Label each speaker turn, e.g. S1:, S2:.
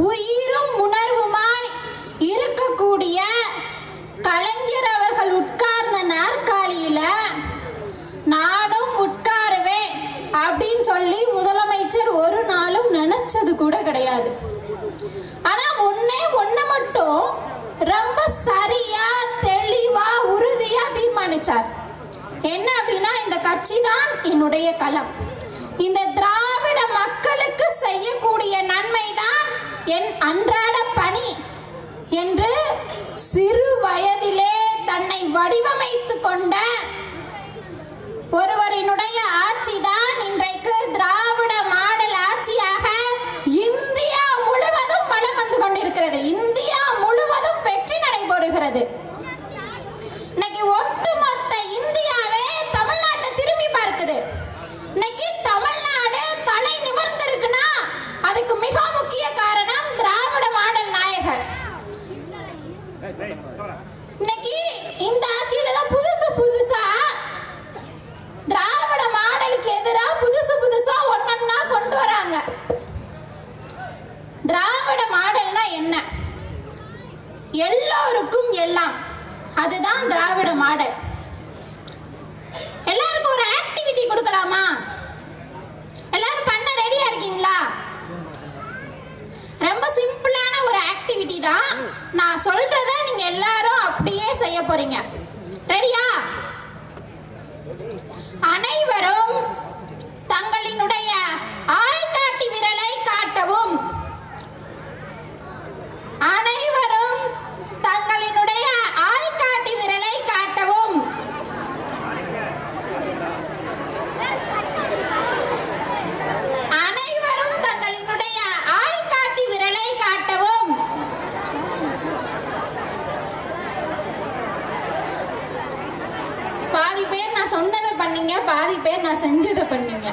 S1: உயிரும் உணர்வுமாய் இருக்கக்கூடிய கலைஞர் அவர்கள் உட்கார்ந்த நாற்காலியில நானும் உட்காருவேன் அப்படின்னு சொல்லி முதலமைச்சர் ஒரு நாளும் நினைச்சது கூட கிடையாது. ஆனா ஒன்னே ஒண்ணு மட்டும் ரொம்ப சரியா தெளிவா உறுதியா தீர்மானிச்சார். என்ன அப்படின்னா இந்த கட்சி தான் என்னுடைய களம். இந்த திராவிட மக்களுக்கு செய்யக்கூடிய நன்மை தான் என் அன்றாட பணி என்று சிறு வயதிலே தன்னை வடிவமைத்து கொண்ட ஒருவரினுடைய ஆட்சி தான் இன்றைக்கு திராவிட மாடல் ஆட்சியாக இந்தியா முழுவதும் வலம் வந்து கொண்டிருக்கிறது. இந்தியா முழுவதும் வெற்றி நடைபெறுகிறது. இன்னைக்கு இந்த ஆட்சியில தான் புதுசு புதுசா திராவிட மாடலுக்கு எதிராக புதுசு புதுசா ஒன்னொன்னா கொண்டு வராங்க. திராவிட மாடல்னா என்ன? எல்லோருக்கும் எல்லாம். அதுதான் திராவிட மாடல். எல்லாருக்கும் ஒரு ஆக்டிவிட்டி கொடுக்கலாமா எல்லாரும் பண்ண ரெடியா இருக்கீங்களா ரொம்ப சிம்பிளான ஒரு ஆக்டிவிட்டி தான் நான் சொல்றத நீங்க எல்லாரும் அப்படியே செய்ய போறீங்க. ரெடியா அனை சொன்னதை பண்ணீங்க பாதி பேர் நான் செஞ்சதை பண்ணீங்க.